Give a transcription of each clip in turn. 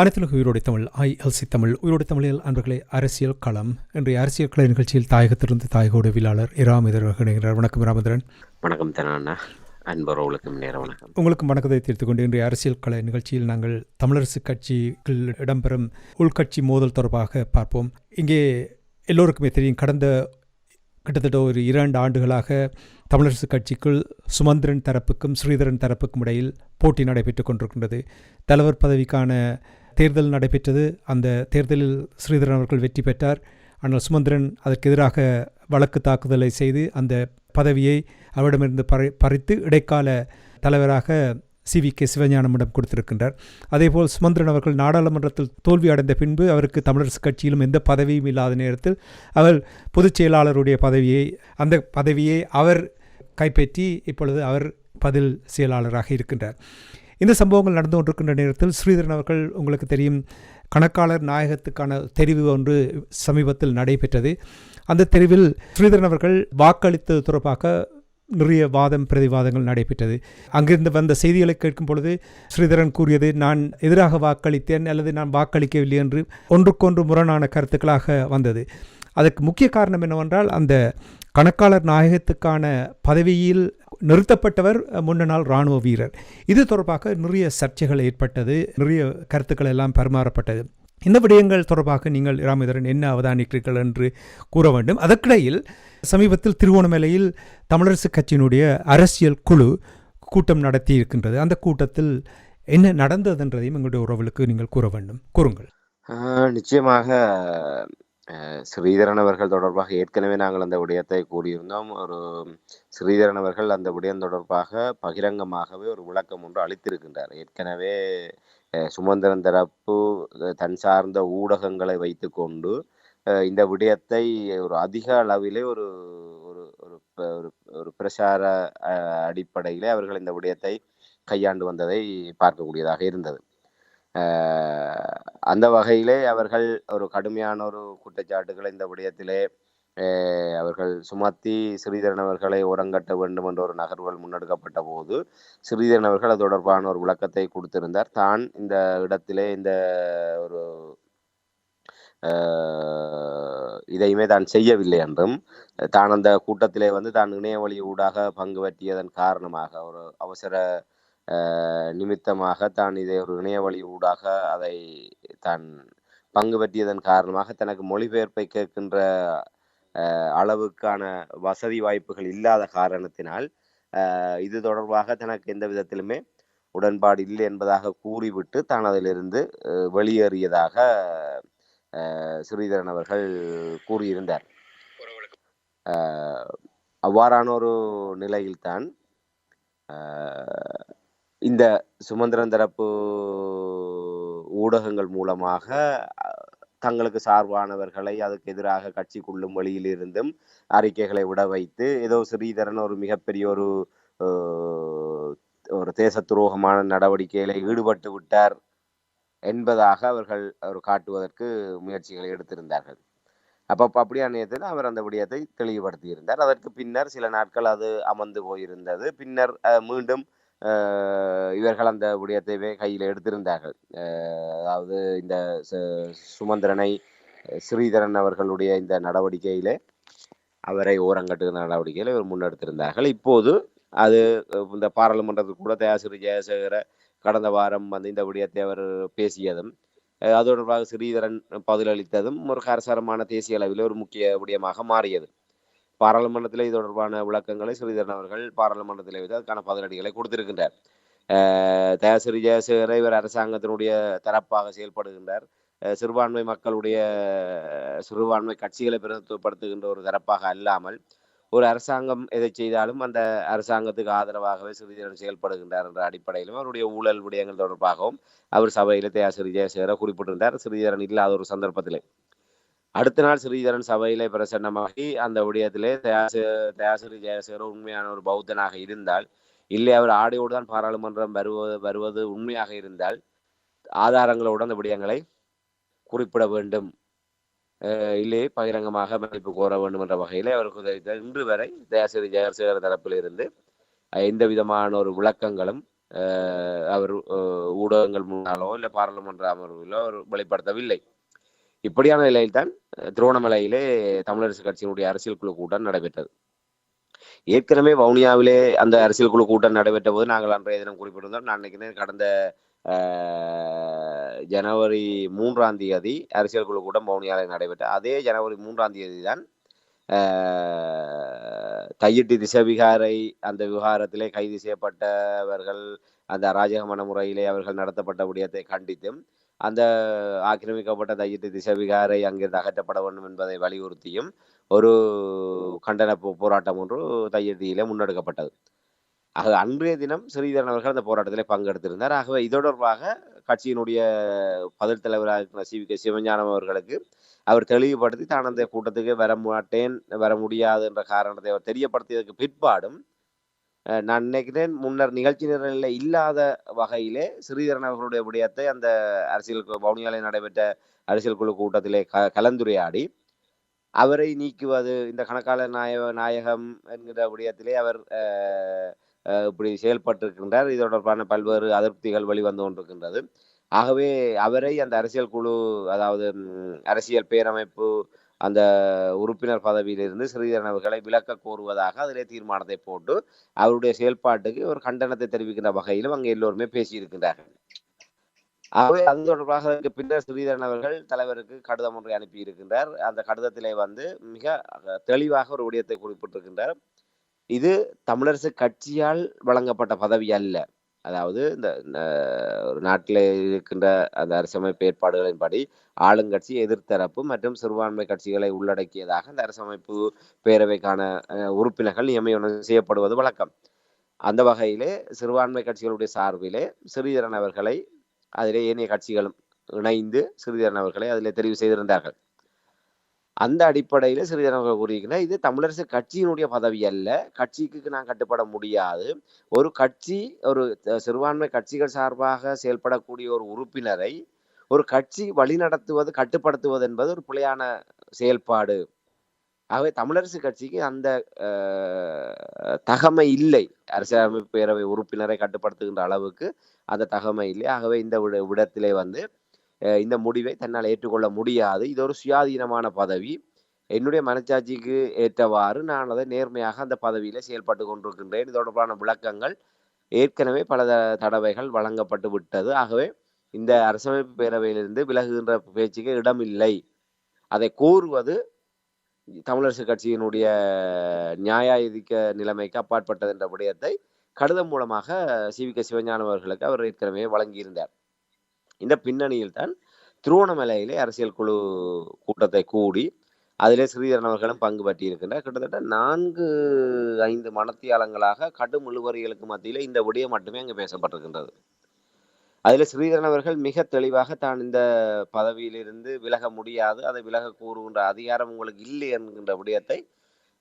அனைத்துலக உயிரோடை தமிழ் ஐஎல்சி தமிழ் உயிரோடை தமிழில் அன்பர்களே அரசியல் களம். இன்றைய அரசியல் கள நிகழ்ச்சியில் தாயகத்திலிருந்து தாயக உதவியாளர் இராமிதர் இணைகிறார். வணக்கம் இராமதரன் வணக்கம் தனாண்ணா. அன்பர்களுக்கும் நேர வணக்கம். உங்களுக்கு வணக்கத்தை தீர்த்து கொண்டு இன்றைய அரசியல் கள நிகழ்ச்சியில் நாங்கள் தமிழரசு கட்சியில் இடம்பெறும் உள்கட்சி மோதல் தொடர்பாக பார்ப்போம். இங்கே எல்லோருக்குமே தெரியும் கடந்த கிட்டத்தட்ட ஒரு இரண்டு ஆண்டுகளாக தமிழரசு கட்சிக்குள் சுமந்திரன் தரப்புக்கும் ஸ்ரீதரன் தரப்புக்கும் இடையில் போட்டி நடைபெற்றுக் கொண்டிருக்கின்றது. தலைவர் பதவிக்கான தேர்தல் நடைபெற்றது. அந்த தேர்தலில் ஸ்ரீதரன் அவர்கள் வெற்றி பெற்றார். ஆனால் சுமந்திரன் அதற்கு எதிராக வழக்கு தாக்குதலை செய்து அந்த பதவியை அவரிடமிருந்து பறி பறித்து இடைக்கால தலைவராக சி. வி. கே. சிவஞானமிடம் கொடுத்திருக்கின்றார். அதேபோல் சுமந்திரன் அவர்கள் நாடாளுமன்றத்தில் தோல்வி அடைந்த பின்பு அவருக்கு தமிழரசு கட்சியிலும் எந்த பதவியும் இல்லாத நேரத்தில் அவர் பொதுச் செயலாளருடைய பதவியை அந்த பதவியை அவர் கைப்பற்றி இப்பொழுது அவர் பதில் செயலாளராக இருக்கின்றார். இந்த சம்பவங்கள் நடந்து கொண்டிருக்கின்ற நேரத்தில் ஸ்ரீதரன் அவர்கள் உங்களுக்கு தெரியும் கணக்காளர் நாயகத்துக்கான தெரிவு ஒன்று சமீபத்தில் நடைபெற்றது. அந்த தெரிவில் ஸ்ரீதரன் அவர்கள் வாக்களித்தது தொடர்பாக நிறைய வாதம் பிரதிவாதங்கள் நடைபெற்றது. அங்கிருந்து வந்த செய்திகளை கேட்கும் பொழுது ஸ்ரீதரன் கூறியது நான் எதிராக வாக்களித்தேன் அல்லது நான் வாக்களிக்கவில்லை என்று ஒன்றுக்கொன்று முரணான கருத்துக்களாக வந்தது. அதற்கு முக்கிய காரணம் என்னவென்றால் அந்த கணக்காளர் நாயகத்துக்கான பதவியில் நிறுத்தப்பட்டவர் முன்னாள் இராணுவ வீரர். இது தொடர்பாக நிறைய சர்ச்சைகள் ஏற்பட்டது நிறைய கருத்துக்கள் எல்லாம் பரிமாறப்பட்டது. இந்த விடயங்கள் தொடர்பாக நீங்கள் ராமேந்திரன் என்ன அவதானிக்கிறீர்கள் என்று கூற வேண்டும். அதற்கிடையில் சமீபத்தில் திருவோணமலையில் தமிழரசு கட்சியினுடைய அரசியல் குழு கூட்டம் நடத்தி இருக்கின்றது அந்த கூட்டத்தில் என்ன நடந்ததுன்றதையும் எங்களுடைய உறவுகளுக்கு நீங்கள் கூற வேண்டும். கூறுங்கள். நிச்சயமாக ஸ்ரீதரன் அவர்கள் தொடர்பாக ஏற்கனவே நாங்கள் அந்த விடயத்தை கூறியிருந்தோம். ஒரு ஸ்ரீதரன் அவர்கள் அந்த விடயம் தொடர்பாக பகிரங்கமாகவே ஒரு விளக்கம் ஒன்று அளித்திருக்கின்றார். ஏற்கனவே சுமந்திரன் தரப்பு தன் சார்ந்த ஊடகங்களை வைத்துக்கொண்டு இந்த விடயத்தை ஒரு அதிக அளவிலே ஒரு ஒரு ஒரு ஒரு பிரசார அடிப்படையிலே அவர்கள் இந்த விடயத்தை கையாண்டு வந்ததை பார்க்கக்கூடியதாக இருந்தது. அந்த வகையிலே அவர்கள் ஒரு கடுமையான ஒரு குற்றச்சாட்டுகளை இந்த விடயத்திலே அவர்கள் சுமத்தி ஸ்ரீதரன் அவர்களை உரங்கட்ட வேண்டும் என்ற ஒரு நகர்வுகள் முன்னெடுக்கப்பட்ட போது ஸ்ரீதரன் அவர்கள் அது தொடர்பான ஒரு விளக்கத்தை கொடுத்திருந்தார். தான் இந்த இடத்திலே இந்த ஒரு இதையுமே தான் செய்யவில்லை என்றும் தான் அந்த கூட்டத்திலே வந்து தான் இணையவழி ஊடாக பங்கு பற்றியதன் காரணமாக ஒரு அவசர நிமித்தமாக தான் இதை ஒரு இணையவழி ஊடாக அதை தான் பங்கு பற்றியதன் காரணமாக தனக்கு மொழிபெயர்ப்பை கேட்கின்ற அளவுக்கான வசதி வாய்ப்புகள் இல்லாத காரணத்தினால் இது தொடர்பாக தனக்கு எந்த விதத்திலுமே உடன்பாடு இல்லை என்பதாக கூறிவிட்டு தான் அதிலிருந்து வெளியேறியதாக ஸ்ரீதரன் அவர்கள் கூறியிருந்தார். அவ்வாறான ஒரு நிலையில்தான் இந்த சுமந்திரன் தரப்பு ஊடகங்கள் மூலமாக தங்களுக்கு சார்பானவர்களை அதுக்கு எதிராக கட்சிக்குள்ளும் வெளியிலிருந்தும் அறிக்கைகளை விட வைத்து ஏதோ ஸ்ரீதரன் ஒரு மிகப்பெரிய ஒரு ஒரு தேச துரோகமான நடவடிக்கைகளை ஈடுபட்டு விட்டார் என்பதாக அவர்கள் அவர் காட்டுவதற்கு முயற்சிகளை எடுத்திருந்தார்கள். அப்போ அப்படியான நேரத்தில் அவர் அந்த விடயத்தை தெளிவுபடுத்தியிருந்தார். அதற்கு பின்னர் சில நாட்கள் அது அமர்ந்து போயிருந்தது. பின்னர் மீண்டும் இவர்கள் அந்த விடயத்தைவே கையில் எடுத்திருந்தார்கள். அதாவது இந்த சுமந்திரனை ஸ்ரீதரன் அவர்களுடைய இந்த நடவடிக்கையிலே அவரை ஓரங்கட்டுகிற நடவடிக்கையில் இவர் முன்னெடுத்திருந்தார்கள். இப்போது அது இந்த பாராளுமன்றத்துக்கு கூட தயாசிரி ஜெயசேகர கடந்த வாரம் வந்து இந்த விடயத்தை அவர் பேசியதும் அது தொடர்பாக ஸ்ரீதரன் பதிலளித்ததும் ஒரு கரசாரமான தேசிய அளவில் ஒரு முக்கிய விடயமாக மாறியது. பாராளுமன்றத்தில் இது தொடர்பான விளக்கங்களை ஸ்ரீதரன் அவர்கள் பாராளுமன்றத்தில் வைத்து அதுக்கான பதிலடிகளை கொடுத்திருக்கின்றார். தயாசிரி ஜெயசேகர இவர் அரசாங்கத்தினுடைய தரப்பாக செயல்படுகின்றார். சிறுபான்மை மக்களுடைய சிறுபான்மை கட்சிகளை பிரதித்துவப்படுத்துகின்ற ஒரு தரப்பாக அல்லாமல் ஒரு அரசாங்கம் எதை செய்தாலும் அந்த அரசாங்கத்துக்கு ஆதரவாகவே ஸ்ரீதரன் செயல்படுகின்றார் என்ற அடிப்படையிலும் அவருடைய ஊழல் விடயங்கள் தொடர்பாகவும் அவர் சபையில் தயாசிரி ஜெயசேகர குறிப்பிட்டிருந்தார். ஸ்ரீதரன் இல்லாத ஒரு சந்தர்ப்பத்திலே. அடுத்த நாள் ஸ்ரீதரன் சபையிலே பிரசன்னமாகி அந்த விடயத்திலே தயாசு தயாசிரி ஜெயசேகர் உண்மையான ஒரு பௌத்தனாக இருந்தால் இல்லை அவர் ஆடையோடு தான் பாராளுமன்றம் வருவது வருவது உண்மையாக இருந்தால் ஆதாரங்களோடு அந்த விடயங்களை குறிப்பிட வேண்டும். இல்லை பகிரங்கமாக மன்னிப்பு கோர வேண்டும் என்ற வகையில் அவருக்கு இன்று வரை தயாசிரி ஜெயசேகர் தரப்பில் இருந்து எந்த விதமான ஒரு விளக்கங்களும் அவர் ஊடகங்கள் முன்னாலோ இல்லை பாராளுமன்ற அமர்விலோ அவர் வெளிப்படுத்தவில்லை. இப்படியான நிலையில்தான் திருவண்ணாமலையிலே தமிழரசு கட்சியினுடைய அரசியல் குழு கூட்டம் நடைபெற்றது. ஏற்கனவே வவுனியாவிலே அந்த அரசியல் குழு கூட்டம் நடைபெற்ற போது நாங்கள் அன்றைய தினம் குறிப்பிட்டிருந்தோம். நான் நினைக்கிறேன் கடந்த ஜனவரி மூன்றாம் தேதி அரசியல் குழு கூட்டம் வவுனியாவில் நடைபெற்ற அதே ஜனவரி மூன்றாம் தேதி தான் தையிட்டு திசவிகாரை அந்த விவகாரத்திலே கைது செய்யப்பட்டவர்கள் அந்த அராஜகமான முறையிலே அவர்கள் நடத்தப்பட்ட விடயத்தை கண்டித்தும் அந்த ஆக்கிரமிக்கப்பட்ட தையிட்டு திசவிகாரை அங்கிருந்து அகற்றப்பட வேண்டும் என்பதை வலியுறுத்தியும் ஒரு கண்டன போ- போராட்டம் ஒன்று தையிட்டியிலே முன்னெடுக்கப்பட்டது. ஆக அன்றைய தினம் ஸ்ரீதரன் அவர்கள் அந்த போராட்டத்திலே பங்கெடுத்திருந்தார். ஆகவே இதொடர்பாக கட்சியினுடைய பதில் தலைவராக இருக்கிற சி. வி. கே. சிவஞானம் அவர்களுக்கு அவர் தெளிவுபடுத்தி தான் அந்த கூட்டத்துக்கு வர மாட்டேன் வர முடியாது என்ற காரணத்தை அவர் தெரியப்படுத்தியதற்கு பிற்பாடும் நான் நினைக்கிறேன் முன்னர் நிகழ்ச்சி நிரலில் இல்லாத வகையிலே ஸ்ரீதரன் அவர்களுடைய விடயத்தை அந்த அரசியல் கு- நடைபெற்ற அரசியல் குழு கூட்டத்திலே க கலந்துரையாடி அவரை நீக்குவது இந்த கணக்காளர் நாய நாயகம் என்கிற விடயத்திலே அவர் அஹ், அஹ், இப்படி செயல்பட்டிருக்கின்றார். இது தொடர்பான பல்வேறு அதிருப்திகள் வெளிவந்து கொண்டிருக்கின்றது. ஆகவே அவரை அந்த அரசியல் குழு அதாவது அரசியல் பேரமைப்பு அந்த உறுப்பினர் பதவியிலிருந்து ஸ்ரீதரன் அவர்களை விலக்க கோருவதாக அதிலே தீர்மானத்தை போட்டு அவருடைய செயல்பாட்டுக்கு ஒரு கண்டனத்தை தெரிவிக்கின்ற வகையிலும் அங்கே எல்லோருமே பேசியிருக்கின்றார்கள். ஆகவே அது தொடர்பாக அதற்கு பின்னர் ஸ்ரீதரன் அவர்கள் தலைவருக்கு கடிதம் ஒன்றை அனுப்பியிருக்கின்றார். அந்த கடிதத்திலே வந்து மிக தெளிவாக ஒரு விடயத்தை குறிப்பிட்டிருக்கின்றார். இது தமிழரசு கட்சியால் வழங்கப்பட்ட பதவி அல்ல. அதாவது இந்த ஒரு நாட்டில் இருக்கின்ற அந்த அரசமைப்பு ஏற்பாடுகளின்படி ஆளுங்கட்சி எதிர்த்தரப்பு மற்றும் சிறுபான்மை கட்சிகளை உள்ளடக்கியதாக அந்த அரசமைப்பு பேரவைக்கான உறுப்பினர்கள் நியமனம் செய்யப்படுவது வழக்கம். அந்த வகையிலே சிறுபான்மை கட்சிகளுடைய சார்பிலே ஸ்ரீதரன் அவர்களை அதிலே ஏனைய கட்சிகளும் இணைந்து ஸ்ரீதரன் அவர்களை அதிலே தெரிவு செய்திருந்தார்கள். அந்த அடிப்படையில் ஸ்ரீதரன் கூறுகிறார் இது தமிழரசு கட்சியினுடைய பதவி அல்ல. கட்சிக்கு நான் கட்டுப்பட முடியாது. ஒரு கட்சி ஒரு சிறுபான்மை கட்சிகள் சார்பாக செயல்படக்கூடிய ஒரு உறுப்பினரை ஒரு கட்சி வழிநடத்துவது கட்டுப்படுத்துவது என்பது ஒரு பிழையான செயல்பாடு. ஆகவே தமிழரசு கட்சிக்கு அந்த தகமை இல்லை. அரசியலமைப்பு பேரவை உறுப்பினரை கட்டுப்படுத்துகின்ற அளவுக்கு அந்த தகமை இல்லை. ஆகவே இந்த விட- விடத்திலே வந்து இந்த முடிவை தன்னால் ஏற்றுக்கொள்ள முடியாது. இது ஒரு சுயாதீனமான பதவி. என்னுடைய மனச்சாட்சிக்கு ஏற்றவாறு நான் அதை நேர்மையாக அந்த பதவியில் செயல்பட்டு கொண்டிருக்கின்றேன். இது தொடர்பான விளக்கங்கள் ஏற்கனவே பல தடவைகள் வழங்கப்பட்டு விட்டது. ஆகவே இந்த அரசமைப்பு பேரவையிலிருந்து விலகுகின்ற பேச்சுக்கு இடமில்லை. அதை கூறுவது தமிழரசு கட்சியினுடைய நியாயாதிக்க நிலைமைக்கு அப்பாற்பட்டது என்ற விடயத்தை கடிதம் மூலமாக சி. வி. கே. சிவஞானம் அவர்களுக்கு அவர் ஏற்கனவே வழங்கியிருந்தார். இந்த பின்னணியில் தான் திருவோணமலையிலே அரசியல் குழு கூட்டத்தை கூடி அதிலே ஸ்ரீதரன் அவர்களும் பங்கு பற்றியிருக்கின்றார். கிட்டத்தட்ட நான்கு ஐந்து மனத்தியாளங்களாக கடும் இழுவறிகளுக்கு மத்தியிலே இந்த விடயம் மட்டுமே அங்கு பேசப்பட்டிருக்கின்றது. அதில் ஸ்ரீதரன் அவர்கள் மிக தெளிவாக தான் இந்த பதவியிலிருந்து விலக முடியாது அதை விலக கூறுகின்ற அதிகாரம் உங்களுக்கு இல்லை என்கின்ற விடயத்தை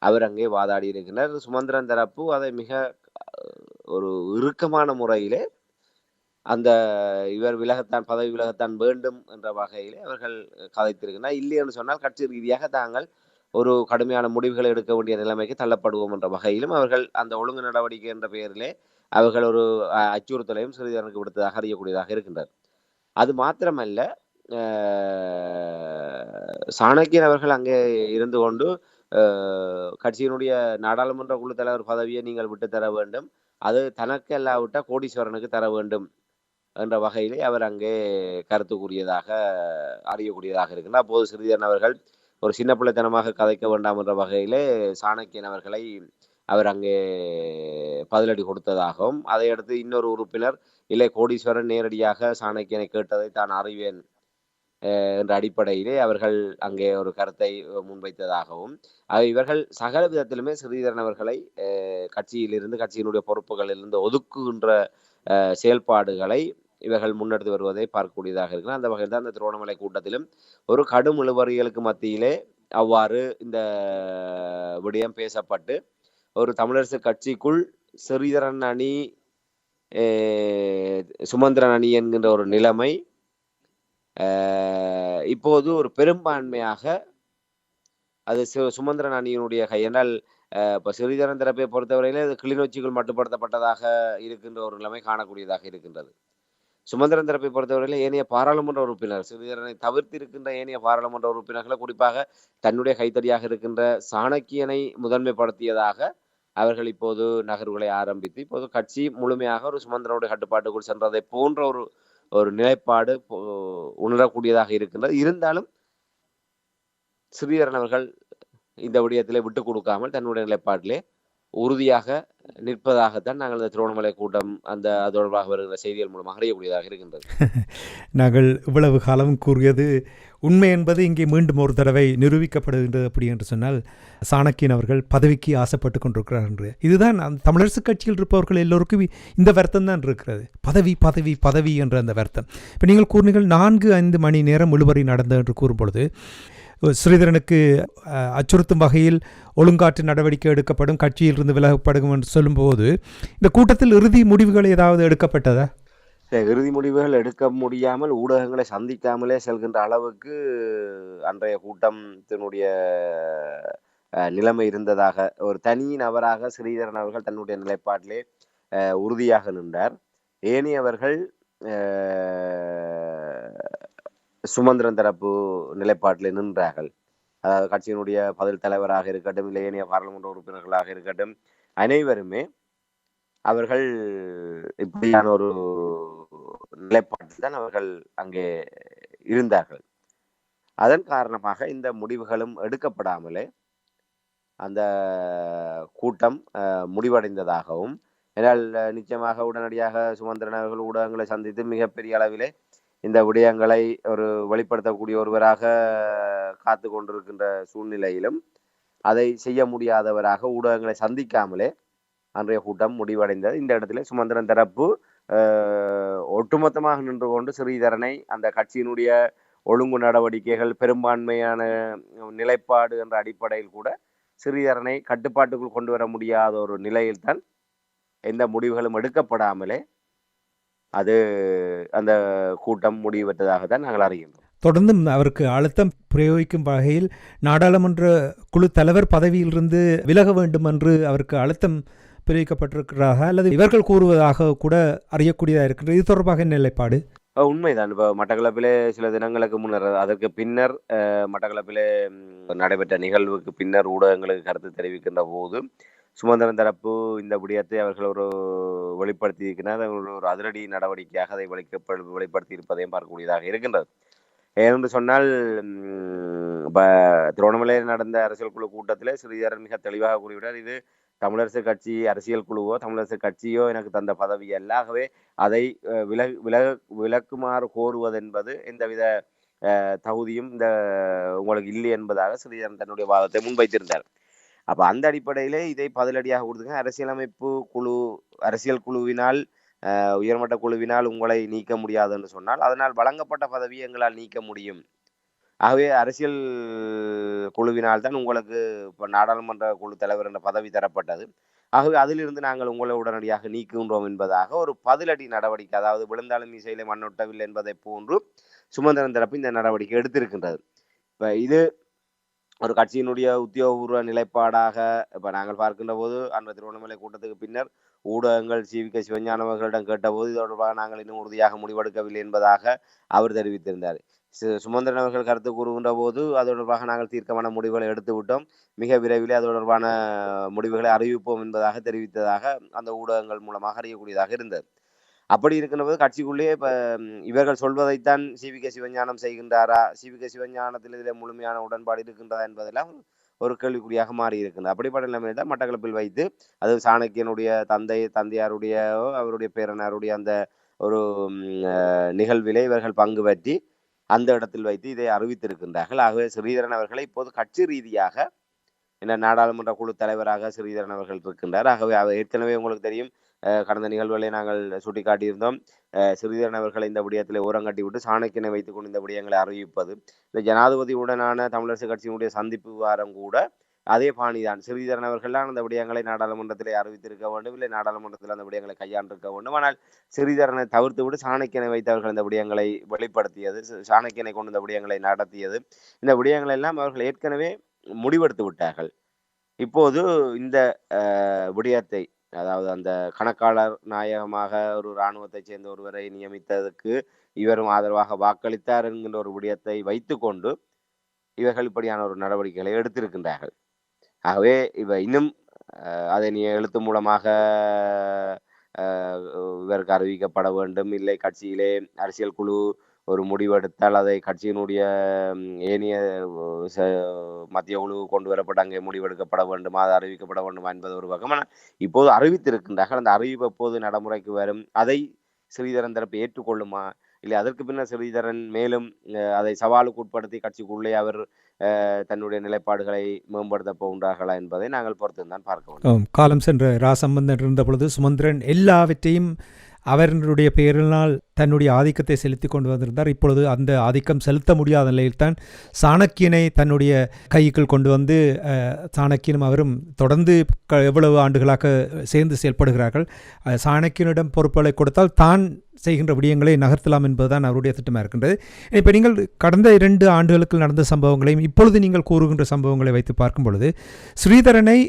அவர் அங்கே வாதாடி இருக்கின்றார் சுமந்திரன் தரப்பு அதை மிக ஒரு இறுக்கமான முறையிலே அந்த இவர் விலகத்தான் பதவி விலகத்தான் வேண்டும் என்ற வகையிலே அவர்கள் கதைத்திருக்கிறார். இல்லை என்று சொன்னால் கட்சி ரீதியாக தாங்கள் ஒரு கடுமையான முடிவுகளை எடுக்க வேண்டிய நிலைமைக்கு தள்ளப்படுவோம் என்ற வகையிலும் அவர்கள் அந்த ஒழுங்கு நடவடிக்கை என்ற பெயரிலே அவர்கள் ஒரு அஹ், அச்சுறுத்தலையும் சிறிதனுக்கு விடுத்ததாக அறியக்கூடியதாக இருக்கின்றது அது மாத்திரமல்ல சாணக்கியன் அவர்கள் அங்கே இருந்து கொண்டு கட்சியினுடைய நாடாளுமன்ற குழு தலைவர் பதவியை நீங்கள் விட்டு தர வேண்டும். அது தனக்கு அல்லாவிட்டால் கோடீஸ்வரனுக்கு தர வேண்டும். என்ற வகையிலே அவர் அங்கே கருத்துக்குரியதாக அறியக்கூடியதாக இருக்குன்னா அப்போது சிறிதரன் அவர்கள் ஒரு சின்ன பிள்ளைத்தனமாக கதைக்க வேண்டாம் என்ற வகையிலே சாணக்கியன் அவர்களை அவர் அங்கே பதிலடி கொடுத்ததாகவும் அதையடுத்து இன்னொரு உறுப்பினர் இல்லை கோடீஸ்வரன் நேரடியாக சாணக்கியனை கேட்டதை தான் அறிவேன் என்ற அடிப்படையிலே அவர்கள் அங்கே ஒரு கருத்தை முன்வைத்ததாகவும் இவர்கள் சகல விதத்திலுமே ஸ்ரீதரன் அவர்களை கட்சியிலிருந்து கட்சியினுடைய பொறுப்புகளிலிருந்து ஒதுக்குகின்ற செயல்பாடுகளை இவர்கள் முன்னெடுத்து வருவதை பார்க்கக்கூடியதாக இருக்கிறது அந்த வகையில் தான் இந்த திருவண்ணாமலை கூட்டத்திலும் ஒரு கடும் இழுவறிகளுக்கு மத்தியிலே அவ்வாறு இந்த விடயம் பேசப்பட்டு ஒரு தமிழரசு கட்சிக்குள் சிறிதரன் அணி அஹ், சுமந்திரன் அணி என்கின்ற ஒரு நிலைமை அஹ், இப்போது ஒரு பெரும்பான்மையாக அது சு- சுமந்திரன் அணியினுடைய கையினால் இப்போ சிறிதரன் தரப்பை பொறுத்தவரையில் அது கிளிநொச்சிக்குள் மட்டுப்படுத்தப்பட்டதாக இருக்கின்ற ஒரு நிலைமை காணக்கூடியதாக இருக்கின்றது. சுமந்திரன் தரப்பை பொறுத்தவரையில் ஏனைய பாராளுமன்ற உறுப்பினர் சிறுதரனை தவிர்த்து இருக்கின்ற ஏனைய பாராளுமன்ற உறுப்பினர்களை குறிப்பாக தன்னுடைய கைத்தடியாக இருக்கின்ற சாணக்கியனை முதன்மைப்படுத்தியதாக அவர்கள் இப்போது நகர்வுகளை ஆரம்பித்து இப்போது கட்சி முழுமையாக ஒரு சுமந்திரனுடைய கட்டுப்பாட்டுக்குள் சென்றதை போன்ற ஒரு ஒரு நிலைப்பாடு உணரக்கூடியதாக இருக்கின்றது. இருந்தாலும் சிறிதரன் அவர்கள் இந்த விடயத்திலே விட்டு கொடுக்காமல் தன்னுடைய நிலைப்பாட்டிலே உறுதியாக நிற்பதாகத்தான் நாங்கள் இந்த திருவண்ணாமலை கூட்டம் அந்த தொடர்பாக வருகிற செய்திகள் மூலமாக அறியக்கூடியதாக இருக்கின்றது. நாங்கள் இவ்வளவு காலம் கூறியது உண்மை என்பது இங்கே மீண்டும் ஒரு தடவை நிரூபிக்கப்படுகின்றது அப்படி என்று சொன்னால் சாணக்கியன் அவர்கள் பதவிக்கு ஆசைப்பட்டு கொண்டிருக்கிறார் என்று. இதுதான் அந்த தமிழரசு கட்சியில் இருப்பவர்கள் எல்லோருக்கும் இந்த வருத்தம் தான் இருக்கிறது. பதவி பதவி பதவி என்ற அந்த வருத்தம். இப்போ நீங்கள் கூறினீர்கள் நான்கு ஐந்து மணி நேரம் இழுபறி நடந்தது என்று கூறும்பொழுது ஸ்ரீதரனுக்கு அச்சுறுத்தும் வகையில் ஒழுங்காற்று நடவடிக்கை எடுக்கப்படும் கட்சியிலிருந்து விலகப்படும் என்று சொல்லும்போது இந்த கூட்டத்தில் இறுதி முடிவுகள் ஏதாவது எடுக்கப்பட்டதா? இறுதி முடிவுகள் எடுக்க முடியாமல் ஊடகங்களை சந்திக்காமலே செல்கின்ற அளவுக்கு அன்றைய கூட்டத்தினுடைய நிலைமை இருந்ததாக ஒரு தனி நபராக ஸ்ரீதரன் அவர்கள் தன்னுடைய நிலைப்பாட்டிலே உறுதியாக நின்றார். ஏனையவர்கள் சுமந்திரன் தரப்பு நிலைப்பாட்டில் நின்றார்கள். அதாவது கட்சியினுடைய பதில் தலைவராக இருக்கட்டும் இல்லை ஏனைய பாராளுமன்ற உறுப்பினர்களாக இருக்கட்டும் அனைவருமே அவர்கள் இப்படியான ஒரு நிலைப்பாட்டில் தான் அவர்கள் அங்கே இருந்தார்கள். அதன் காரணமாக இந்த முடிவுகளும் எடுக்கப்படாமலே அந்த கூட்டம் முடிவடைந்ததாகவும் ஏனால் நிச்சயமாக உடனடியாக சுமந்திரன் அவர்கள் ஊடகங்களை சந்தித்து மிகப்பெரிய அளவிலே இந்த விடயங்களை ஒரு வெளிப்படுத்தக்கூடிய ஒருவராக காத்து கொண்டிருக்கின்ற சூழ்நிலையிலும் அதை செய்ய முடியாதவராக ஊடகங்களை சந்திக்காமலே அன்றைய கூட்டம் முடிவடைந்தது. இந்த இடத்துல சுமந்திரன் தரப்பு ஒட்டுமொத்தமாக நின்று கொண்டு ஸ்ரீதரனை அந்த கட்சியினுடைய ஒழுங்கு நடவடிக்கைகள் பெரும்பான்மையான நிலைப்பாடு என்ற அடிப்படையில் கூட ஸ்ரீதரனை கட்டுப்பாட்டுக்குள் கொண்டு வர முடியாத ஒரு நிலையில்தான் எந்த முடிவுகளும் எடுக்கப்படாமலே அது அந்த கூட்டம் முடிவு பெற்றதாக தான் நாங்கள் அறிகின்றோம். தொடர்ந்தும் அவருக்கு அழுத்தம் பிரயோகிக்கும் வகையில் நாடாளுமன்ற குழு தலைவர் பதவியிலிருந்து விலக வேண்டும் என்று அவருக்கு அழுத்தம் பிரயோகிக்கப்பட்டிருக்கிறதாக அல்லது இவர்கள் கூறுவதாக கூட அறியக்கூடியதாக இருக்கின்றது. இது தொடர்பாக நிலைப்பாடு? உண்மைதான். இப்போ மட்டக்களப்பிலே சில தினங்களுக்கு முன்னர் அதற்கு பின்னர் மட்டக்களப்பிலே நடைபெற்ற நிகழ்வுக்கு பின்னர் ஊடகங்களுக்கு கருத்து தெரிவிக்கின்ற போது சுமந்திரன் தரப்பு இந்த விடயத்தை அவர்கள் ஒரு வெளிப்படுத்தி இருக்கிறார் ஒரு ஒரு அதிரடி நடவடிக்கையாக அதை வெளிக்க வெளிப்படுத்தி இருப்பதையும் பார்க்கக்கூடியதாக இருக்கின்றது. ஏனென்று சொன்னால் இப்போ திருவண்ணாமலையில் நடந்த அரசியல் குழு கூட்டத்திலே ஸ்ரீதரன் மிக தெளிவாக கூறிவிட்டார். இது தமிழரசு கட்சி அரசியல் குழுவோ தமிழரசு கட்சியோ எனக்கு தந்த பதவி அல்ல. அதை விலக விலக விலக விலக்குமாறு கோருவதென்பது எந்தவித தகுதியும் இந்த உங்களுக்கு இல்லை என்பதாக ஸ்ரீதரன் தன்னுடைய வாதத்தை முன்வைத்திருந்தார். அப்ப அந்த அடிப்படையிலே இதை பதிலடியாக கொடுத்துங்க அரசியலமைப்பு குழு அரசியல் குழுவினால் உயர்மட்ட குழுவினால் உங்களை நீக்க முடியாது என்று சொன்னால் அதனால் வழங்கப்பட்ட பதவியை எங்களால் நீக்க முடியும். ஆகவே அரசியல் குழுவினால் தான் உங்களுக்கு இப்போ நாடாளுமன்ற குழு தலைவர் என்ற பதவி தரப்பட்டது. ஆகவே அதிலிருந்து நாங்கள் உங்களை உடனடியாக நீக்குகின்றோம் என்பதாக ஒரு பதிலடி நடவடிக்கை அதாவது விழுந்தாலும் இசையிலே மண்ணொட்டவில்லை என்பதை போன்று சுமந்திரன் தரப்பு இந்த நடவடிக்கை எடுத்திருக்கின்றது. இப்போ இது ஒரு கட்சியினுடைய உத்தியோகபூர்வ நிலைப்பாடாக இப்போ நாங்கள் பார்க்கின்ற போது அந்த திருவண்ணாமலை கூட்டத்துக்கு பின்னர் ஊடகங்கள் சி. வி. கே. சிவஞானம் அவர்களிடம் கேட்டபோது இது தொடர்பாக நாங்கள் இன்னும் உறுதியாக முடிவெடுக்கவில்லை என்பதாக அவர் தெரிவித்திருந்தார். சு- சுமந்திரன் அவர்கள் கருத்து கூறுகின்ற போது அது தொடர்பாக நாங்கள் தீர்க்கமான முடிவுகளை எடுத்து விட்டோம். மிக விரைவிலே அது தொடர்பான முடிவுகளை அறிவிப்போம் என்பதாக தெரிவித்ததாக அந்த ஊடகங்கள் மூலமாக அறியக்கூடியதாக இருந்தது. அப்படி இருக்கின்ற போது கட்சிக்குள்ளேயே இப்போ இவர்கள் சொல்வதைத்தான் சிவி கே சிவஞானம் செய்கின்றாரா? சிவி கே சிவஞானத்தில் இதில் முழுமையான உடன்பாடு இருக்கின்றதா என்பதெல்லாம் ஒரு கேள்விக்குறியாக மாறி இருக்கின்றது அப்படிப்பட்ட நிலைமையில் தான் மட்டக்களப்பில் வைத்து அது சாணக்கியனுடைய தந்தை தந்தையாருடைய அவருடைய பேரனாருடைய அந்த ஒரு நிகழ்விலே இவர்கள் பங்கு பற்றி அந்த இடத்தில் வைத்து இதை அறிவித்திருக்கின்றார்கள். ஆகவே ஸ்ரீதரன் அவர்களை இப்போது கட்சி ரீதியாக என்ன நாடாளுமன்ற குழு தலைவராக ஸ்ரீதரன் அவர்கள் இருக்கின்றார். ஆகவே அவர் ஏற்கனவே உங்களுக்கு தெரியும் கடந்த நிகழ்வுகளை நாங்கள் சுட்டிக்காட்டியிருந்தோம். அஹ், அவர்களை இந்த விடயத்தில் ஓரங்கட்டி விட்டு சாணக்கியனை வைத்துக்கொண்டு இந்த விடயங்களை அறிவிப்பது. இந்த ஜனாதிபதியுடனான தமிழரசு கட்சியினுடைய சந்திப்பு விவகாரம் கூட அதே பாணிதான் சிறிதரன் அவர்கள்லாம் அந்த விடயங்களை நாடாளுமன்றத்திலே அறிவித்திருக்க வேண்டும். இல்லை நாடாளுமன்றத்தில் அந்த விடயங்களை கையாண்டிருக்க வேண்டும். ஆனால் சிறிதரனை தவிர்த்து விட்டு சாணக்கியனை வைத்தவர்கள் இந்த விடயங்களை வெளிப்படுத்தியது. சாணக்கியனை கொண்டு இந்த விடயங்களை நடத்தியது. இந்த விடயங்கள் எல்லாம் அவர்கள் ஏற்கனவே முடிவெடுத்து விட்டார்கள். இப்போது இந்த அஹ், விடயத்தை அதாவது அந்த கணக்காளர் நாயகமாக ஒரு இராணுவத்தைச் சேர்ந்த ஒருவரை நியமித்ததுக்கு இவரும் ஆதரவாக வாக்களித்தார் என்கின்ற ஒரு விடயத்தை வைத்துக்கொண்டு இவர்கள் இப்படியான ஒரு நடவடிக்கைகளை எடுத்திருக்கின்றார்கள். ஆகவே இவ இன்னும் அஹ், அதை நீ எழுத்து மூலமாக இவருக்கு அறிவிக்கப்பட வேண்டும். இல்லை கட்சியிலே அரசியல் குழு ஒரு முடிவெடுத்தால் அதை கட்சியினுடைய ஏனைய ச- மத்திய குழு கொண்டு வரப்பட்டு அங்கே முடிவெடுக்கப்பட வேண்டும் அது அறிவிக்கப்பட வேண்டும் என்பது ஒரு பக்கம். ஆனால் இப்போது அறிவித்திருக்கின்றார்கள். அந்த அறிவிப்பு எப்போது நடைமுறைக்கு வரும்? அதை ஸ்ரீதரன் தரப்பு ஏற்றுக்கொள்ளுமா? இல்லை அதற்கு பின்னர் ஸ்ரீதரன் மேலும் அதை சவாலுக்கு உட்படுத்தி கட்சிக்குள்ளே அவர் தன்னுடைய நிலைப்பாடுகளை மேம்படுத்த போகின்றார்களா என்பதை நாங்கள் பொறுத்து பார்க்க வேண்டும். காலம் சென்ற ராசம்பந்தன் இருந்த பொழுது சுமந்திரன் எல்லாவற்றையும் அவர்களுடைய பெயரினால் தன்னுடைய ஆதிக்கத்தை செலுத்தி கொண்டு வந்திருந்தார். இப்பொழுது அந்த ஆதிக்கம் செலுத்த முடியாத நிலையில்தான் சாணக்கியனை தன்னுடைய கைக்குள் கொண்டு வந்து சாணக்கியனும் அவரும் தொடர்ந்து க எவ்வளவு ஆண்டுகளாக சேர்ந்து செயல்படுகிறார்கள் சாணக்கியனிடம் பொறுப்புகளை கொடுத்தால் தான் செய்கின்ற விடயங்களை நகர்த்தலாம் என்பதுதான் அவருடைய திட்டமாக இருக்கின்றது. இப்போ நீங்கள் கடந்த இரண்டு ஆண்டுகளுக்கு நடந்த சம்பவங்களையும் இப்பொழுது நீங்கள் கூறுகின்ற சம்பவங்களை வைத்து பார்க்கும் பொழுது ஸ்ரீதரனை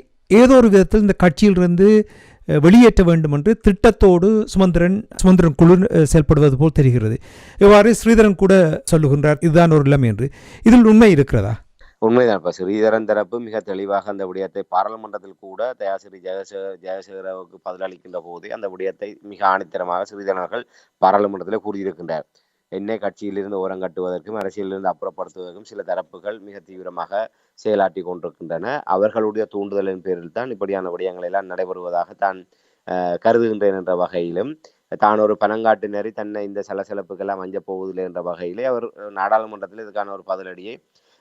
ஏதோ ஒரு விதத்தில் இந்த கட்சியிலிருந்து வெளியேற்ற வேண்டும் என்று திட்டத்தோடு சுமந்திரன் சுமந்திரன் குழு செயல்படுவது போல் தெரிகிறது. இவ்வாறு ஸ்ரீதரன் கூட சொல்லுகின்றார் இதுதான் ஒரு நிலைமை என்று. இதில் உண்மை இருக்கிறதா? உண்மைதான். இப்போ ஸ்ரீதரன் தரப்பு மிக தெளிவாக அந்த விடயத்தை பாராளுமன்றத்தில் கூட தயாசிரி ஜெயசேகர் ஜெயசேகராவுக்கு பதிலளிக்கின்ற போது அந்த விடயத்தை மிக ஆணித்தரமாக ஸ்ரீதரன் அவர்கள் பாராளுமன்றத்தில் கூறியிருக்கின்றார். என்னை கட்சியிலிருந்து ஓரங்கட்டுவதற்கும் அரசியலிருந்து அப்புறப்படுத்துவதற்கும் சில தரப்புகள் மிக தீவிரமாக செயலாற்றி கொண்டிருக்கின்றன. அவர்களுடைய தூண்டுதலின் பேரில் தான் இப்படியான விடயங்கள் எல்லாம் நடைபெறுவதாக தான் கருதுகின்றேன் என்ற வகையிலும் தான் ஒரு பணங்காட்டினரை தன்னை இந்த சலசலப்புக்கெல்லாம் அஞ்சப் போவதில்லை என்ற வகையிலே அவர் நாடாளுமன்றத்தில் இதுக்கான ஒரு பதிலடியை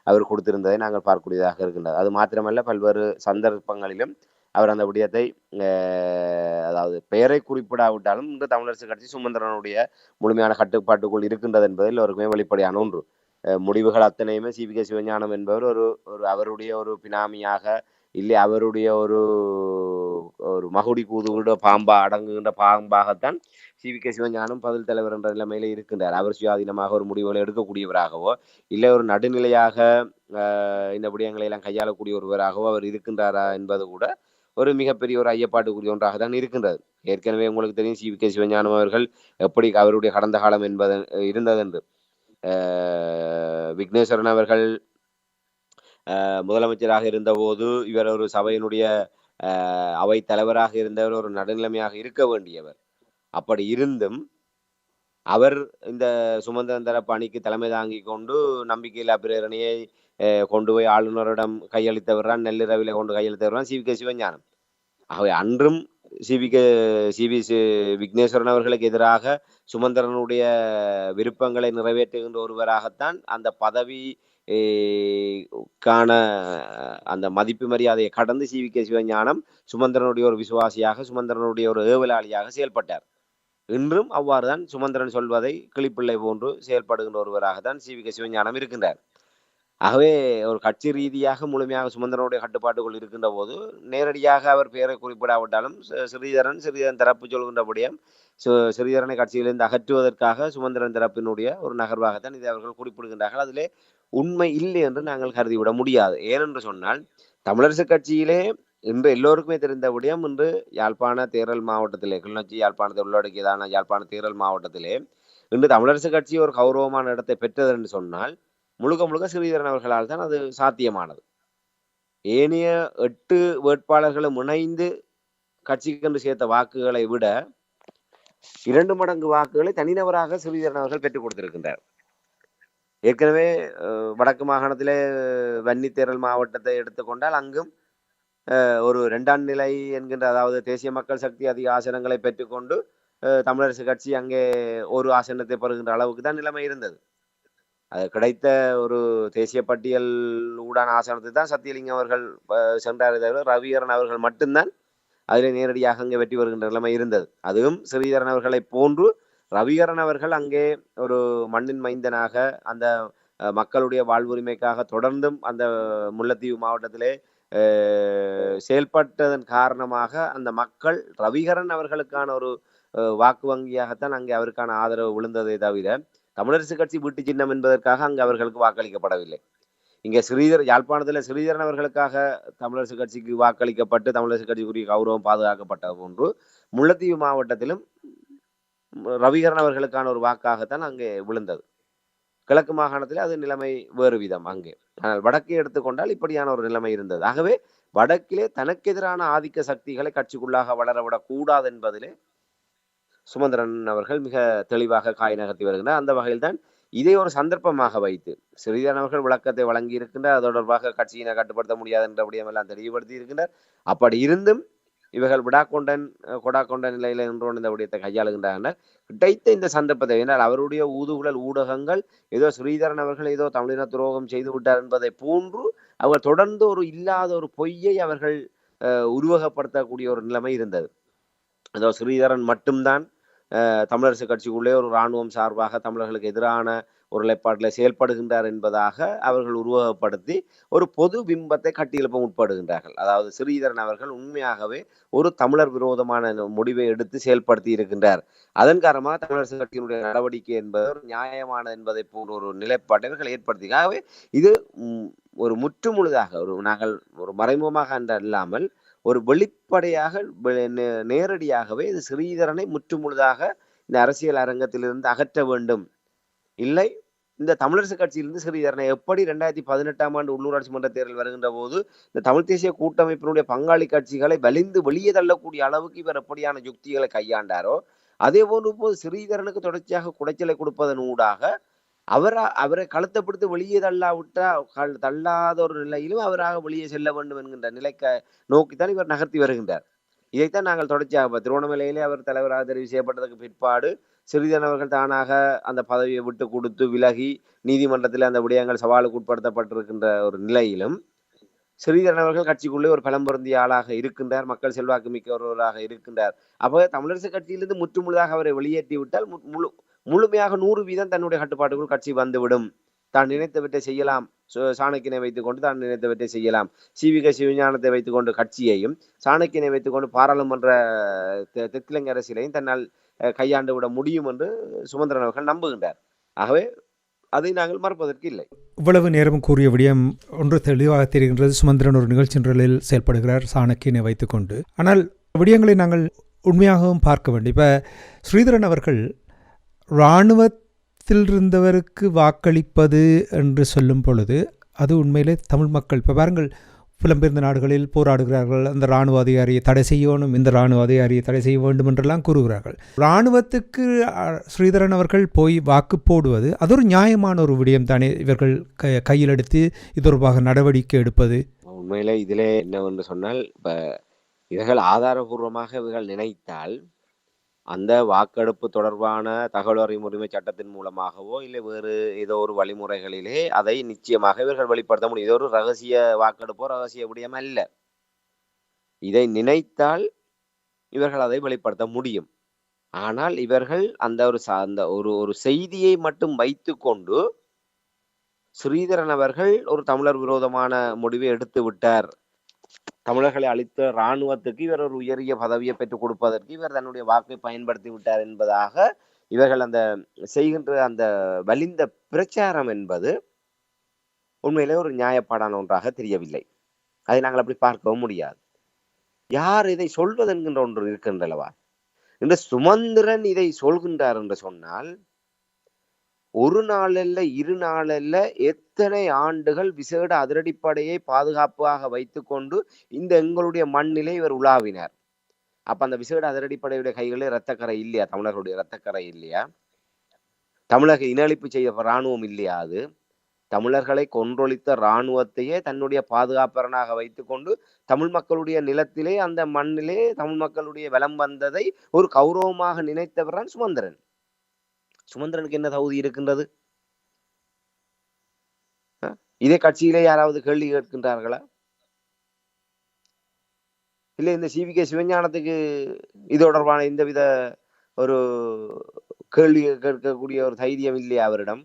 அவர் கொடுத்திருந்ததை நாங்கள் பார்க்கக்கூடியதாக இருக்கின்றது. அது மாத்திரமல்ல பல்வேறு சந்தர்ப்பங்களிலும் அவர் அந்த விடயத்தை அதாவது பெயரை குறிப்பிடாவிட்டாலும் இன்று தமிழரசு கட்சி சுமந்திரனுடைய முழுமையான கட்டுப்பாட்டுக்குள் இருக்கின்றது என்பதில் அவருக்குமே வெளிப்படையான ஒன்று. முடிவுகள் அத்தனையுமே சிபிகே சிவஞானம் என்பவர் ஒரு ஒரு அவருடைய ஒரு பினாமியாக இல்லை அவருடைய ஒரு ஒரு மகுடி கூதுகின்ற பாம்பா அடங்குகின்ற பாம்பாகத்தான் சிவி கே. சிவஞானம் பதில் தலைவர் என்ற நிலைமையில இருக்கின்றார். அவர் சுயாதீனமாக ஒரு முடிவுகளை எடுக்கக்கூடியவராகவோ இல்லை ஒரு நடுநிலையாக இந்த விடயங்களை எல்லாம் கையாளக்கூடிய ஒருவராகவோ அவர் இருக்கின்றாரா என்பது கூட ஒரு மிகப்பெரிய ஒரு ஐயப்பாட்டுக்குரிய ஒன்றாக தான் இருக்கின்றது. ஏற்கனவே உங்களுக்கு தெரியும் சி. கே. சிவஞானம் அவர்கள் எப்படி அவருடைய கடந்த காலம் என்பது இருந்ததென்று. ஆஹ், விக்னேஸ்வரன் அவர்கள் ஆஹ், முதலமைச்சராக இருந்தபோது இவர் ஒரு சபையினுடைய ஆஹ், அவை தலைவராக இருந்தவர் ஒரு நடுநிலைமையாக இருக்க வேண்டியவர். அப்படி இருந்தும் அவர் இந்த சுமந்திரந்தர பணிக்கு தலைமை தாங்கி கொண்டு நம்பிக்கையில்லா பிரேரணையை கொண்டு போய் ஆளுநரிடம் கையளித்தவர் தான் நள்ளிரவில கொண்டு கையளித்தவர் தான் சிவி கே சிவஞானம். ஆகவே அன்றும் சிவி கே சிவி விக்னேஸ்வரன் அவர்களுக்கு எதிராக சுமந்திரனுடைய விருப்பங்களை நிறைவேற்றுகின்ற ஒருவராகத்தான் அந்த பதவி கான அந்த மதிப்பு மரியாதையை கடந்து சிவி கே சிவஞானம் சுமந்திரனுடைய ஒரு விசுவாசியாக சுமந்திரனுடைய ஒரு ஏவலாளியாக செயல்பட்டார். இன்றும் அவ்வாறுதான் சுமந்திரன் சொல்வதை கிளிப்பிள்ளை போன்று செயல்படுகின்ற ஒருவராக தான் சி. வி. கே சிவஞானம் இருக்கின்றார். ஆகவே ஒரு கட்சி ரீதியாக முழுமையாக சுமந்திரனுடைய கட்டுப்பாட்டுக்குள் இருக்கின்ற போது நேரடியாக அவர் பெயரை குறிப்பிடாவிட்டாலும் ஸ்ரீதரன் ஸ்ரீதரன் தரப்பு சொல்கின்றபடியும் ஸ்ரீதரனை கட்சியிலிருந்து அகற்றுவதற்காக சுமந்திரன் தரப்பினுடைய ஒரு நகர்வாகத்தான் இதை அவர்கள் குறிப்பிடுகின்றார்கள். அதிலே உண்மை இல்லை என்று நாங்கள் கருதிவிட முடியாது. ஏனென்று சொன்னால் தமிழரசு கட்சியிலே இன்று எல்லோருக்குமே தெரிந்த விடயம் இன்று யாழ்ப்பாண தேரல் மாவட்டத்திலே கிளிநொச்சி யாழ்ப்பாணத்தை உள்ளடக்கியதான யாழ்ப்பாண தேரல் மாவட்டத்திலே இன்று தமிழரசு கட்சி ஒரு கௌரவமான இடத்தை பெற்றது என்று சொன்னால் முழுக்க முழுக்க ஸ்ரீதரன் அவர்களால் தான் அது சாத்தியமானது. ஏனைய எட்டு வேட்பாளர்களும் இணைந்து கட்சிக்கென்று சேர்த்த வாக்குகளை விட இரண்டு மடங்கு வாக்குகளை தனிநபராக ஸ்ரீதரன் அவர்கள் பெற்றுக் கொடுத்திருக்கின்றார். ஏற்கனவே அஹ், வடக்கு மாகாணத்திலே வன்னித்தேரல் மாவட்டத்தை எடுத்துக்கொண்டால் அங்கும் ஒரு இரண்டாம் நிலை என்கின்ற அதாவது தேசிய மக்கள் சக்தி அதிக ஆசனங்களை பெற்றுக்கொண்டு அஹ், தமிழரசு கட்சி அங்கே ஒரு ஆசனத்தை பெறுகின்ற அளவுக்கு தான் நிலைமை இருந்தது. அது கிடைத்த ஒரு தேசிய பட்டியல் ஊடான ஆசனத்தை தான் சத்தியலிங்கம் அவர்கள் சென்றார் தவிர ரவிகரன் அவர்கள் மட்டும்தான் அதில் நேரடியாக அங்கே வெற்றி வருகின்ற நிலைமை இருந்தது. அதுவும் ஸ்ரீதரன் அவர்களை போன்று ரவிகரன் அவர்கள் அங்கே ஒரு மண்ணின் மைந்தனாக அந்த மக்களுடைய வாழ்வுரிமைக்காக தொடர்ந்தும் அந்த முல்லைத்தீவு மாவட்டத்திலே செயல்பட்டதன் காரணமாக அந்த மக்கள் ரவிகரன் அவர்களுக்கான ஒரு வாக்கு வங்கியாகத்தான் அங்கே அவருக்கான ஆதரவு விழுந்ததை தவிர தமிழரசு கட்சி வீட்டு சின்னம் என்பதற்காக அங்கு அவர்களுக்கு வாக்களிக்கப்படவில்லை. இங்கே ஸ்ரீதர் யாழ்ப்பாணத்தில் ஸ்ரீதரன் அவர்களுக்காக தமிழரசு கட்சிக்கு வாக்களிக்கப்பட்டு தமிழரசு கட்சிக்குரிய கௌரவம் பாதுகாக்கப்பட்ட போன்று முல்லைத்தீவு மாவட்டத்திலும் ரவிகரன் அவர்களுக்கான ஒரு வாக்காகத்தான் அங்கே விழுந்தது. கிழக்கு மாகாணத்தில் அது நிலைமை வேறு விதம் அங்கே. ஆனால் வடக்கை எடுத்துக்கொண்டால் இப்படியான ஒரு நிலைமை இருந்தது. ஆகவே வடக்கிலே தனக்கு எதிரான ஆதிக்க சக்திகளை கட்சிக்குள்ளாக வளரவிடக் கூடாது என்பதிலே சுமந்திரன் அவர்கள் மிக தெளிவாக காய் நகர்த்தி வருகின்றார். அந்த வகையில்தான் இதை ஒரு சந்தர்ப்பமாக வைத்து சிறிதன் அவர்கள் விளக்கத்தை வழங்கி இருக்கின்றார் அது தொடர்பாக கட்சியினை கட்டுப்படுத்த முடியாது என்ற விடயமெல்லாம் தெளிவுபடுத்தி இருக்கின்றார். அப்படி இருந்தும் இவர்கள் விடாக்கொண்டன் அஹ், கொடாக்கொண்ட நிலையில நின்றோன் இந்த விடயத்தை கையாளுகின்றார்கள். கிடைத்த இந்த சந்தர்ப்பத்தை ஏனால் அவருடைய ஊதுகுழல் ஊடகங்கள் ஏதோ ஸ்ரீதரன் அவர்கள் ஏதோ தமிழின துரோகம் செய்து விட்டார் என்பதை போன்று அவர் தொடர்ந்து ஒரு இல்லாத ஒரு பொய்யை அவர்கள் உருவகப்படுத்தக்கூடிய ஒரு நிலைமை இருந்தது. ஏதோ ஸ்ரீதரன் மட்டும்தான் தமிழரசு கட்சிக்குள்ளே ஒரு இராணுவம் சார்பாக தமிழர்களுக்கு எதிரான ஒருநிலைப்பாட்டில் செயல்படுகின்றார் என்பதாக அவர்கள் உருவகப்படுத்தி ஒரு பொது பிம்பத்தை கட்டியெழுப்ப முற்படுகின்றார்கள். அதாவது ஸ்ரீதரன் அவர்கள் உண்மையாகவே ஒரு தமிழர் விரோதமான முடிவை எடுத்து செயல்படுத்தி இருக்கின்றார். அதன் காரணமாக தமிழரசு கட்சியினுடைய நடவடிக்கை என்பது ஒரு நியாயமானது என்பதை போன்ற ஒரு நிலைப்பாட்டை இவர்கள் ஏற்படுத்தி இது ஒரு முற்றுமுழுதாக ஒரு நாங்கள் ஒரு மறைமுகமாக என்ற இல்லாமல் ஒரு வெளிப்படையாக நே- நேரடியாகவே இது ஸ்ரீதரனை முற்றுமுழுதாக இந்த அரசியல் அரங்கத்திலிருந்து அகற்ற வேண்டும். இல்லை இந்த தமிழரசு கட்சியிலிருந்து ஸ்ரீதரனை எப்படி ரெண்டாயிரத்தி பதினெட்டாம் ஆண்டு உள்ளூராட்சி மன்ற தேர்தல் வருகின்ற போது இந்த தமிழ் தேசிய கூட்டமைப்பினுடைய பங்காளி கட்சிகளை வலிந்து வெளியே தள்ளக்கூடிய அளவுக்கு இவர் எப்படியான யுக்திகளை கையாண்டாரோ அதே போன்று இப்போது ஸ்ரீதரனுக்கு தொடர்ச்சியாக குடைச்சலை கொடுப்பதன் ஊடாக அவரா அவரை கழுத்தை வெளியே தள்ளாவிட்டா கல்- தள்ளாத ஒரு நிலையிலும் அவராக வெளியே செல்ல வேண்டும் என்கின்ற நிலைக்க நோக்கித்தான் இவர் நகர்த்தி வருகின்றார். இதைத்தான் நாங்கள் தொடர்ச்சியாக திருவண்ணாமலையிலே அவர் தலைவராக தெரிவு செய்யப்பட்டதற்கு பிற்பாடு சிறிதன் அவர்கள் தானாக அந்த பதவியை விட்டு கொடுத்து விலகி நீதிமன்றத்தில் அந்த விடயங்கள் சவாலுக்கு உட்படுத்தப்பட்டிருக்கின்ற ஒரு நிலையிலும் ஸ்ரீதரன் அவர்கள் கட்சிக்குள்ளே ஒரு பலம் பொருந்திய ஆளாக இருக்கின்றார். மக்கள் செல்வாக்கு மிக்க ஒருவராக இருக்கின்றார். அப்போ தமிழரசு கட்சியிலிருந்து முற்றுமுழுதாக அவரை வெளியேற்றி விட்டால் மு- முழு முழுமையாக நூறு வீதம் தன்னுடைய கட்டுப்பாட்டுக்குள் கட்சி வந்துவிடும். தான் நினைத்தவற்றை செய்யலாம். சு- சாணக்கியனை வைத்துக்கொண்டு தான் நினைத்தவற்றை செய்யலாம். சிவிக சிவஞானத்தை வைத்துக்கொண்டு கட்சியையும் சாணக்கியனை வைத்துக்கொண்டு பாராளுமன்ற தெ- அரசியலையும் தன்னால் கையாண்டு விட முடியும் என்று சுமந்திரன் அவர்கள் நம்புகின்றார். ஆகவே அதை நாங்கள் மறுப்பதற்கு இல்லை. இவ்வளவு நேரம் கூறிய விடயம் ஒன்று தெளிவாக தெரிகின்றது. சுமந்திரன் ஒரு நிகழ்ச்சி நிரலில் செயல்படுகிறார் சாணக்கியனை வைத்துக்கொண்டு. ஆனால் விடயங்களை நாங்கள் உண்மையாகவும் பார்க்க வேண்டும். இப்போ ஸ்ரீதரன் அவர்கள் இராணுவத்தில் இருந்தவருக்கு வாக்களிப்பது என்று சொல்லும் பொழுது அது உண்மையிலே தமிழ் மக்கள். இப்போ பாருங்கள் புலம்பெயர்ந்த நாடுகளில் போராடுகிறார்கள். அந்த இராணுவ அதிகாரியை தடை செய்யணும் இந்த இராணுவ அதிகாரியை தடை செய்ய வேண்டும் என்றெல்லாம் கூறுகிறார்கள். இராணுவத்துக்கு ஸ்ரீதரன் அவர்கள் போய் வாக்கு போடுவது அது ஒரு நியாயமான ஒரு விடயம் தானே? இவர்கள் க கையில் எடுத்து இது தொடர்பாக நடவடிக்கை எடுப்பது. உண்மையிலே இதிலே என்னவென்று சொன்னால் இப்போ இவர்கள் ஆதாரபூர்வமாக இவர்கள் நினைத்தால் அந்த வாக்கெடுப்பு தொடர்பான தகவல் அறியும் உரிமை சட்டத்தின் மூலமாகவோ இல்லை வேறு ஏதோ ஒரு வழிமுறைகளிலே அதை நிச்சயமாக இவர்கள் வெளிப்படுத்த முடியும். இது ஒரு ரகசிய வாக்கெடுப்போ ரகசிய விடயம் அல்ல. இதை நினைத்தால் இவர்கள் அதை வெளிப்படுத்த முடியும். ஆனால் இவர்கள் அந்த ஒரு அந்த ஒரு ஒரு செய்தியை மட்டும் வைத்துக்கொண்டு ஸ்ரீதரன் அவர்கள் ஒரு தமிழர் விரோதமான முடிவை எடுத்து விட்டார் தமிழர்களை அளித்த இராணுவத்துக்கு இவர் ஒரு உயரிய பதவியை பெற்றுக் கொடுப்பதற்கு இவர் தன்னுடைய வாக்கை பயன்படுத்தி விட்டார் என்பதாக இவர்கள் அந்த செய்கின்ற அந்த வலிந்த பிரச்சாரம் என்பது உண்மையிலே ஒரு நியாயப்பாடான ஒன்றாக தெரியவில்லை. அதை நாங்கள் அப்படி பார்க்கவும் முடியாது. யார் இதை சொல்வது என்கின்ற ஒன்று இருக்கின்றனவா இந்த சுமந்திரன் இதை சொல்கின்றார் என்று சொன்னால் ஒரு நாளல்ல இரு நாளல்ல இத்தனை ஆண்டுகள் விசேட அதிரடிப்படையை பாதுகாப்பாக வைத்துக்கொண்டு இந்த எங்களுடைய மண்ணிலே இவர் உலாவினார். அப்ப அந்த விசேட அதிரடிப்படையுடைய கைகளில் இரத்தக்கரை இல்லையா? தமிழர்களுடைய இரத்தக்கரை இல்லையா? தமிழக இனஅழிப்பு செய்த இராணுவம் இல்லையா அது? தமிழர்களை கொன்றொழித்த இராணுவத்தையே தன்னுடைய பாதுகாப்பரனாக வைத்துக்கொண்டு தமிழ் மக்களுடைய நிலத்திலே அந்த மண்ணிலே தமிழ் மக்களுடைய வலம் வந்ததை ஒரு கௌரவமாக நினைத்தவர் தான் சுமந்திரன். சுமந்திரனுக்கு என்ன தகுதி இருக்கின்றது? இதே கட்சியிலே யாராவது கேள்வி கேட்கின்றார்களா? இல்லை இந்த சிவிகே சிவஞானத்துக்கு இது தொடர்பான இந்த வித ஒரு கேள்வி கேட்கக்கூடிய ஒரு தைரியம் இல்லையா அவரிடம்?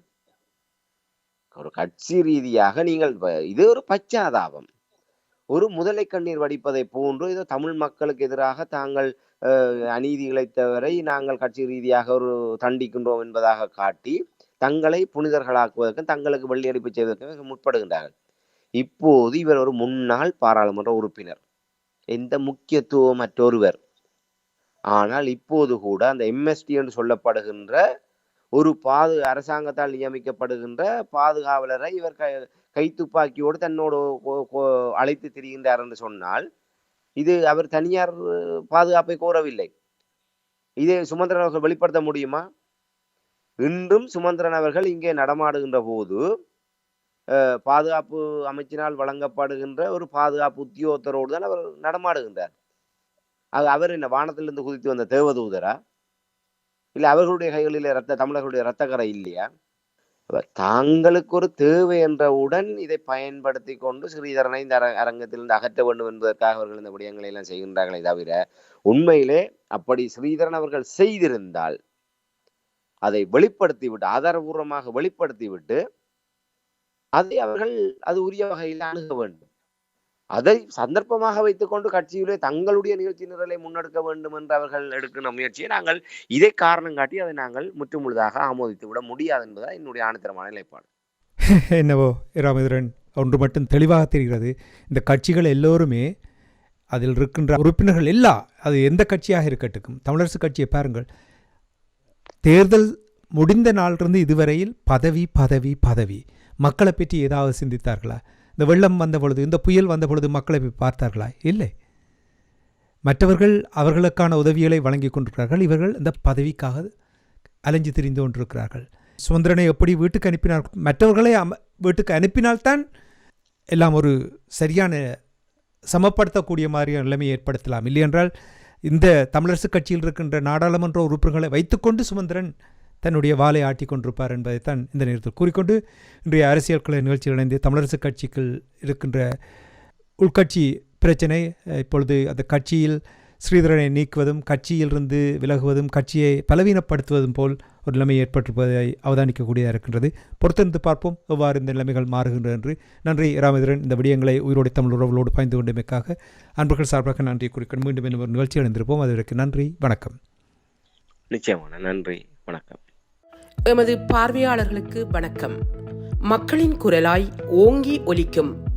ஒரு கட்சி ரீதியாக நீங்கள் இது ஒரு பச்சாதாபம். ஒரு முதலை கண்ணீர் வடிப்பதை போன்று இதோ தமிழ் மக்களுக்கு எதிராக தாங்கள் அஹ், அநீதி இழைத்தவரை நாங்கள் கட்சி ரீதியாக ஒரு தண்டிக்கின்றோம் என்பதாக காட்டி தங்களை புனிதர்களாக்குவதற்கும் தங்களுக்கு வெள்ளியடிப்பு செய்வதற்கும் முற்படுகின்றார்கள். இப்போது இவர் ஒரு முன்னாள் பாராளுமன்ற உறுப்பினர். எந்த முக்கியத்துவம் மற்றொருவர்? ஆனால் இப்போது கூட அந்த எம்எஸ்டி என்று சொல்லப்படுகின்ற ஒரு பாது அரசாங்கத்தால் நியமிக்கப்படுகின்ற பாதுகாவலரை இவர் கை கைத்துப்பாக்கியோடு தன்னோடு அழைத்து திரிகின்றார் என்று சொன்னால் இது அவர் தனியார் பாதுகாப்பை கோரவில்லை. இதை சுமந்திரன் அவர்கள் வெளிப்படுத்த முடியுமா? இன்றும் சுமந்திரன் அவர்கள் இங்கே நடமாடுகின்ற போது பாதுகாப்பு அமைச்சினால் வழங்கப்படுகின்ற ஒரு பாதுகாப்பு உத்தியோகத்தரோடு தான் அவர் நடமாடுகின்றார். அது அவர் என்ன வானத்திலிருந்து குதித்து வந்த தேவதூதரா? இல்லை அவர்களுடைய கைகளில் ரத்த தமிழர்களுடைய ரத்தக்கரை இல்லையா? தாங்களுக்கு ஒரு தேவை என்றவுடன் இதை பயன்படுத்தி கொண்டு ஸ்ரீதரனை இந்த அர- அரங்கத்திலிருந்து அகற்ற வேண்டும் என்பதற்காக அவர்கள் இந்த விடயங்களை எல்லாம் செய்கின்றார்களே தவிர உண்மையிலே அப்படி ஸ்ரீதரன் அவர்கள் செய்திருந்தால் அதை வெளிப்படுத்தி விட்டு ஆதாரபூர்வமாக வெளிப்படுத்தி விட்டு அதை அவர்கள் அது உரிய வகையில் அணுக வேண்டும். அதை சந்தர்ப்பமாக வைத்துக்கொண்டு கட்சியிலே தங்களுடைய நிகழ்ச்சி நிரலை முன்னெடுக்க வேண்டும் என்று அவர்கள் எடுக்கின்ற முயற்சியை நாங்கள் இதை காரணம் காட்டி அதை நாங்கள் முற்றுமுழுதாக ஆமோதித்து விட முடியாது என்பதுதான் என்னுடைய ஆணித்தரமான நிலைப்பாடு. என்னவோ ராமதுரன் ஒன்று மட்டும் தெளிவாக தெரிகிறது. இந்த கட்சிகள் எல்லோருமே அதில் இருக்கின்ற உறுப்பினர்கள் எல்லா அது எந்த கட்சியாக இருக்கட்டும் தமிழரசு கட்சியை பாருங்கள் தேர்தல் முடிந்த நாளிலிருந்து இதுவரையில் பதவி பதவி பதவி. மக்களை பற்றி ஏதாவது சிந்தித்தார்களா? இந்த வெள்ளம் வந்த பொழுது இந்த புயல் வந்த பொழுது மக்களை போய் பார்த்தார்களா? இல்லை. மற்றவர்கள் அவர்களுக்கான உதவிகளை வழங்கி கொண்டிருக்கிறார்கள். இவர்கள் இந்த பதவிக்காக அலைஞ்சு திரிந்து கொண்டிருக்கிறார்கள். சுதந்திரனை எப்படி வீட்டுக்கு அனுப்பினார் மற்றவர்களை அம வீட்டுக்கு அனுப்பினால்தான் எல்லாம் ஒரு சரியான சமப்படுத்தக்கூடிய மாதிரியான நிலைமையை ஏற்படுத்தலாம். இல்லையென்றால் இந்த தமிழரசு கட்சியில் இருக்கின்ற நாடாளுமன்ற உறுப்பினர்களை வைத்துக்கொண்டு சுமந்திரன் தன்னுடைய வாளை ஆட்டி கொண்டிருப்பார் என்பதைத்தான் இந்த நேரத்தில் கூறிக்கொண்டு இன்றைய அரசியல் கலை நிகழ்ச்சியில் இணைந்து தமிழரசு கட்சிக்குள் இருக்கின்ற உள்கட்சி பிரச்சனை இப்பொழுது அந்த கட்சியில் ஸ்ரீதரனை நீக்குவதும் கட்சியிலிருந்து விலகுவதும் கட்சியை பலவீனப்படுத்துவதும் போல் ஒரு நிலைமை ஏற்பட்டிருப்பதை அவதானிக்கக்கூடியதாக இருக்கின்றது. பொறுத்திருந்து பார்ப்போம். எவ்வாறு இந்த நிலைமைகள் மாறுகின்றன என்று. நன்றி ராமேந்திரன். இந்த விடயங்களை உயிரோடு தமிழ் உறவுகளோடு பாய்ந்து கொண்டமைக்காக அன்பர்கள் சார்பாக நன்றி குறிக்கணும் மீண்டும் இன்னும் ஒரு நிகழ்ச்சி அடைந்திருப்போம் அதற்கு நன்றி வணக்கம். நிச்சயமான நன்றி வணக்கம். எமது பார்வையாளர்களுக்கு வணக்கம். மக்களின் குரலாய் ஓங்கி ஒலிக்கும்